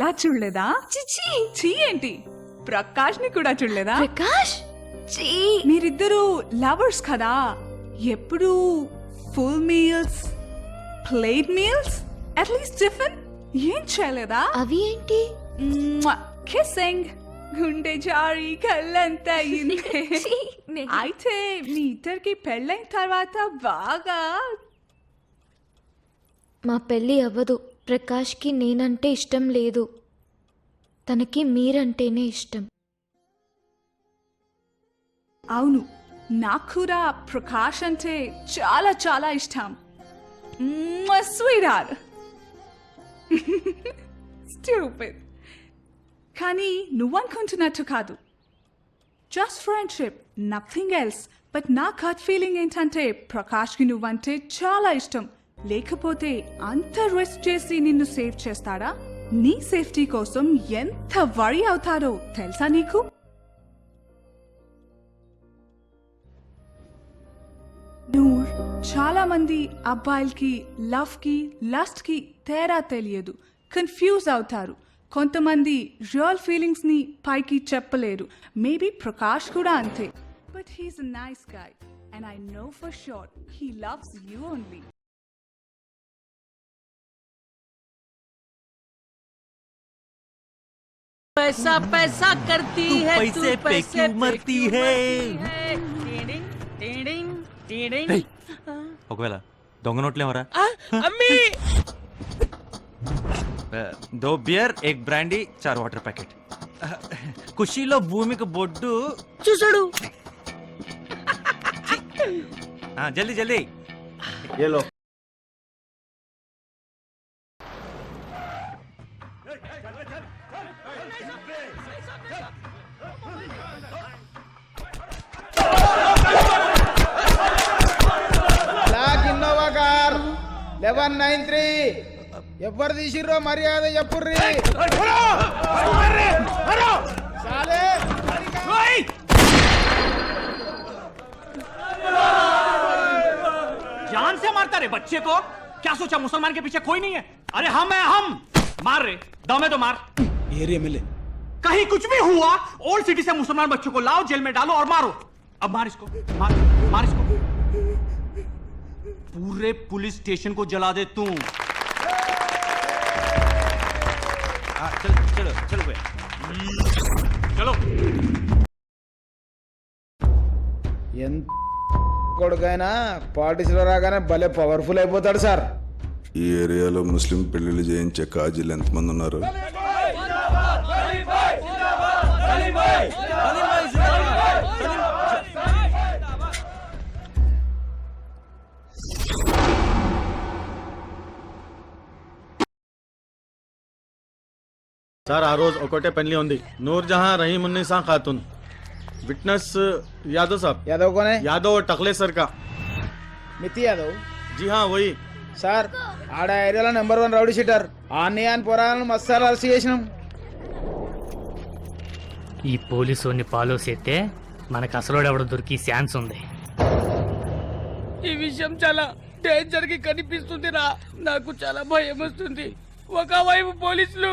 ఇలా చూడలేదా? చిచి! చీ ఏంటి? ప్రకాష్ని కూడా చూడలేదా? ప్రకాష్? చీ! మీరిద్దరూ లవర్స్ కదా? ఎప్పుడు full meals plate meals at least tiffin ఏం చేయలేదా? అవి ఏంటి? కిస్సింగ్ గుండె జారి కళ్ళంతా అయింది అయితే మీ ఇద్దరికి పెళ్ళైన తర్వాత బాగా మా పెళ్ళి అవ్వదు. ప్రకాష్కి నేనంటే ఇష్టం లేదు. తనకి మీరంటేనే ఇష్టం. అవును నాకు కూడా ప్రకాష్ అంటే చాలా చాలా ఇష్టం. స్వీడార్. స్టూపిడ్ కానీ నువ్వనుకుంటున్నట్టు కాదు. Just friendship nothing else but నా కట్ ఫీలింగ్ ఏంటంటే ప్రకాష్కి నువ్వంటే చాలా ఇష్టం. లేకపోతే అంత రెస్ట్ చేసి నిన్ను సేవ్ చేస్తాడా? నీ సేఫ్టీ కోసం ఎంత వరి అవుతారో తెలుసా నీకు? నూర్ చాలా మంది అబ్బాయిలకి లవ్కి లస్ట్కి తేడా తెలియదు. కన్ఫ్యూజ్ అవుతారు. కొంతమంది రియల్ ఫీలింగ్స్ని పైకి చెప్పలేరు. మేబీ ప్రకాష్ కూడా అంతే. But he's nice guy and I know for sure he loves you only. पैसा पैसा करती तू है पैसे तू पे पैसे क्यों पे मरती क्यों है? मरती है? टीडिंग, टीडिंग, टीडिंग। ఏయ్, ఒకవేళ దొంగ నోట్లు ఎవరా ఆ, అమ్మి దో బియర్ ఎగ్ బ్రాండీ చార్ వాటర్ ప్యాకెట్ ఖుషీలో భూమికి బొడ్డు చూసాడు ఆ, జల్దీ జల్దీ black Innova car eleven nine three ఎవరు తీసిర్రో మర్యాద చెప్పుర్రి చాలే जान से मारता रे बच्चे को क्या सोचा मुसलमान के पीछे कोई नहीं है अरे हम है हम मार रे दमे तो मार ఏరియా ఎమ్మెల్యే कहीं कुछ भी हुआ ओल्ड सिटी से मुसलमान बच्चों को लाओ जेल में डालो और मारो अब मार इसको मार मार इसको पूरे पुलिस स्टेशन को जला दे तू ఆ, చలో చలో చలో పోయ్. चलो ఎంత కొడుకైనా పార్టీస్లో రాగానే భలే పవర్ఫుల్ అయిపోతాడు సార్ ఈ ఏరియాలో ముస్లిం పెళ్లిళ్ళు చేయించే కాజీలు ఎంతమంది ఉన్నారు సార్ ఆ రోజు ఒకటే పెళ్ళి ఉంది. నూర్జహాన్ రహీమ్ ఉన్నీసా ఖాతున్. విట్నెస్ यादव సార్ यादव कौन है यादव సార్ टकले सर का मिति వై సార్ ఆడ ఏరియాలో నెంబర్ వన్ రౌడీ షీటర్. ఆన్ని అని పొరాలను మస్తు సార్లు చేసినాం. ఈ పోలీసుని ఫాలో చేస్తే మనకు అసలోడెవడ దొరికి ఛాన్స్ ఉంది. ఈ విషయం చాలా డేంజర్కి కనిపిస్తుంది రా నాకు చాలా భయం వస్తుంది. ఒకవైపు పోలీసులు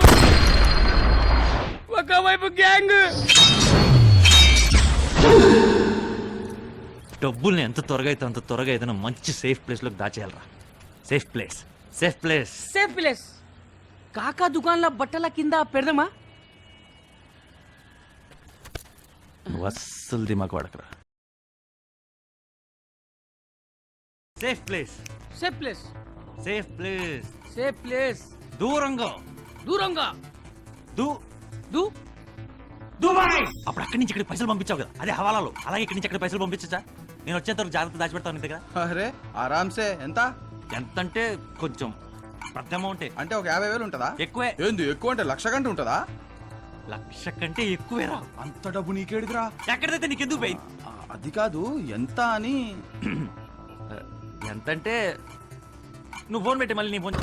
ఒకవైపు గ్యాంగ్ డబ్బుల్ని ఎంత త్వరగా అయితే అంత త్వరగా ఏదైనా మంచి సేఫ్ ప్లేస్లోకి దాచేయాలరా. Safe place safe place safe place కాకా దుకాన్ల బట్టల కింద పెడదామా? నువ్వు అస్సలు దిమాకు వాడకరా safe place safe place safe place safe place దూరంగా. దూరంగా. దూ. దూ. దుబాయ్. అప్పుడు అక్కడి నుంచి ఇక్కడికి పైసలు పంపించావు కదా. అదే హవాలాలో. అలాగే ఇక్కడి నుంచి అక్కడ పైసలు పంపించచ్చా? నేను వచ్చేంత వరకు జాగ్రత్త దాచిపెడతాను దగ్గర. అరే ఆరామ్సే ఎంత? ఎంత అంటే కొంచెం పెద్ద అమౌంటే అంటే ఒక యాభై వేలు ఉంటుందా? ఎక్కువే. ఏంది ఎక్కువ అంటే లక్ష గంట ఉంటుందా? లక్ష కంటే ఎక్కువేరా. అంత డబ్బు నీకేడిదిరా? ఎక్కడైతే నీకెందుకు పోయింది ఆ, అది కాదు ఎంత అని? ఎంతంటే నువ్వు ఫోన్ పెట్టి మళ్ళీ నీ ఫోన్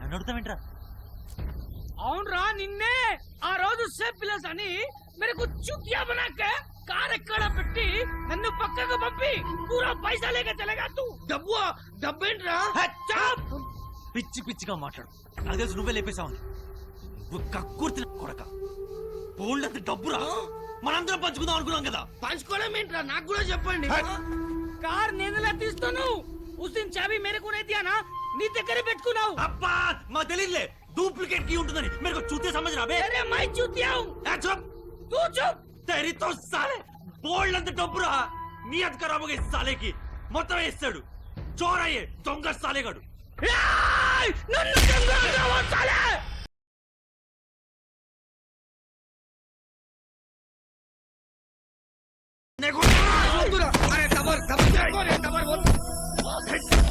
నన్ను అడుగుతావేంట్రా? సేఫ్ ప్లేస్ అని మెరకు చుట్టియా బనాకే కార్ ఎక్కడ పెట్టి నన్ను పక్కకు పంపి పూరా పైసా లేక చలేగా తూ డబ్బు డబ్బేంట్రా పిచ్చి పిచ్చిగా మాట్లాడు. నాకు తెలుసు నువ్వే లేపేశావని. నువ్వు కక్కుర్తి కొడక. బోల్డ్ డబ్బురా? మనందరం పంచుకుందాం అనుకున్నాం కదా. పంచుకోవడం ఏంట్రా? నాకు కూడా చెప్పండి. కార్ నేను ఎలా తీస్తాను? ఉసిన్ చాబీ మేరకు నే దియా నా నీ దగ్గరే పెట్టుకున్నావు. అబ్బా! మా डुप्लीकेट की उठो मेरे को चूतिया समझ रहा बे अरे मैं चूतिया हूं चुप तू चुप तेरी तो साले బోల్డ్ అంత డబ్బురా. నీ అంత ఖరాబుగా ఈ సాలేకి మొత్తం వేస్తాడు. చోరయ్యే దొంగ సాలేగాడు. నన్ను దొంగ సాలే? అరే తమర్ తమర్ తమర్ తమర్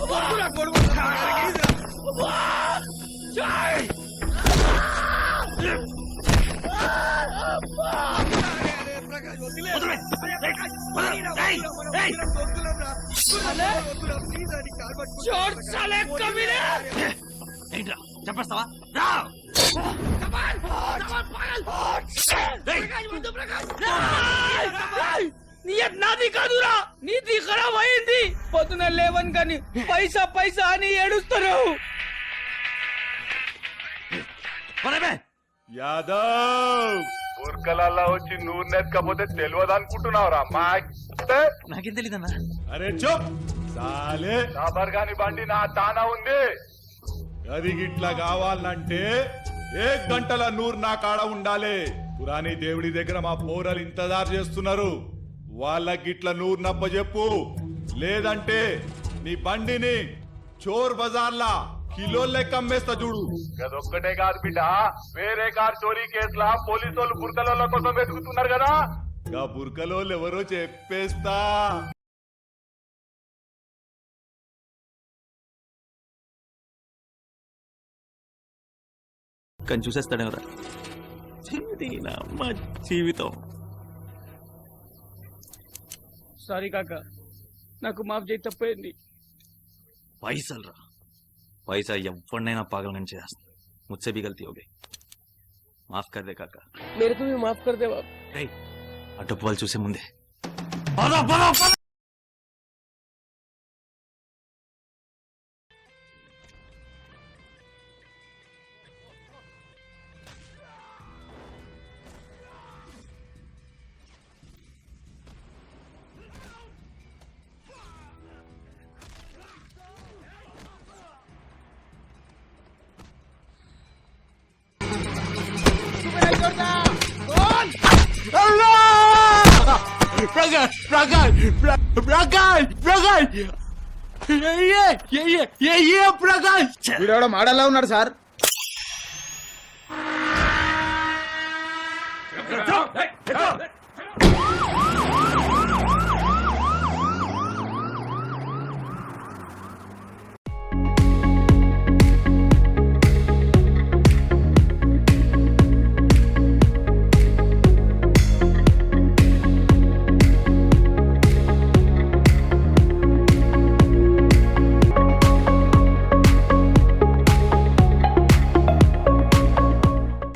వద్దురా. గొడవ ఏంట్రా చెప్పేస్తావా రా నాది కాదురా నీది ఖరాబ్ అయింది పొద్దున లేవని కానీ పైసా పైసా అని ఏడుస్తున్నావు యాదవ్! బుర్కలల్లా వచ్చి నూరు నెత్కపోతే తెలియదు అనుకుంటున్నావురా మా నాకేం తెలీదన్నా? అరే చూప్! సాలే గాని బండి నా తానా ఉంది. అది గిట్లా కావాలంటే ఏ గంటల నూరు నా కాడ ఉండాలి. పురాణి దేవుడి దగ్గర మా పౌరాలు ఇంతదారు చేస్తున్నారు. వాళ్ళ గిట్ల నూరు నప్ప చెప్పు లేదంటే నీ బండిని చోర్ బజార్లా కిలో లెక్క అమ్మేస్తా చూడు. అదొక్కటే కాదు బిడ్డ. వేరే కార్ చోరీ కేసులా పోలీసు వాళ్ళు బుర్కల కోసం వెతుకుతున్నారు కదా. గా బుర్కలోళ్ళు ఎవరో చెప్పేస్తా. కానీ చూసేస్తాడే కదా. మా జీవితం. సారీ కాక నాకు మాఫ్ చేయి తప్పైంది. పైసలు రా. పైసా ఎవరినైనా పాగలని చేస్తాను ముచ్చే भी गलती हो गई మాఫ్ కర్ దే కాక मेरे को भी माफ कर दे बाप రేయ్ ఆ డబ్బు వాళ్ళు చూసే ముందే పద పద పద Braga, Braga, Braga, Braga. Prakash వీడెవడో మాడల్లా ఉన్నాడు sir Hey, hey, hey, hey.